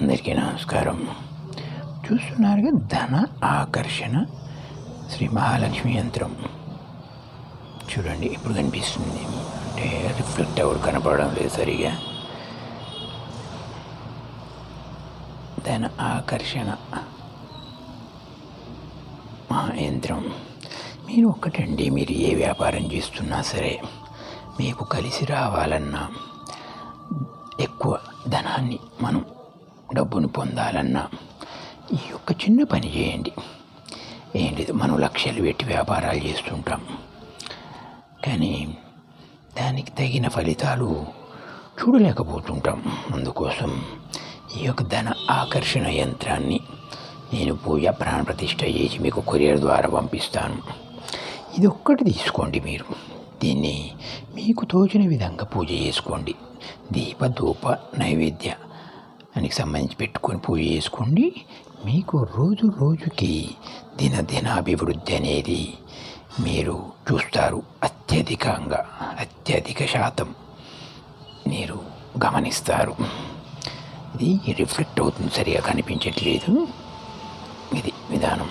అందరికీ నమస్కారం. చూస్తున్నారుగా ధన ఆకర్షణ శ్రీ మహాలక్ష్మి యంత్రం. చూడండి ఇప్పుడు కనిపిస్తుంది? అంటే రిఫ్లెక్ట్ ఎవరు కనపడడం లేదు సరిగా. ధన ఆకర్షణ మహా యంత్రం మీరు ఒక్కటండి మీరు ఏ వ్యాపారం చేస్తున్నా సరే మీకు కలిసి రావాలన్నా. డబ్బును పొందాలన్నా ఈ యొక్క చిన్న పని చేయండి. ఏంటిది మనం లక్షలు పెట్టి వ్యాపారాలు చేస్తుంటాం. కానీ దానికి తగిన ఫలితాలు చూడలేకపోతుంటాం. అందుకోసం ఈ యొక్క ధన ఆకర్షణ యంత్రాన్ని నేను పూజ ప్రాణ ప్రతిష్ట చేసి మీకు కొరియర్ ద్వారా పంపిస్తాను. ఇది ఒక్కటి తీసుకోండి మీరు. దీన్ని మీకు తోచిన విధంగా పూజ చేసుకోండి. దీప ధూప నైవేద్య దానికి సంబంధించి పెట్టుకొని పూజ చేసుకోండి. మీకు రోజు రోజుకి దినదిన అభివృద్ధి అనేది మీరు చూస్తారు. అత్యధికంగా అత్యధిక శాతం మీరు గమనిస్తారు. ఇది రిఫ్లెక్ట్ అవుతుంది. సరిగా కనిపించట్లేదు. ఇది విధానం.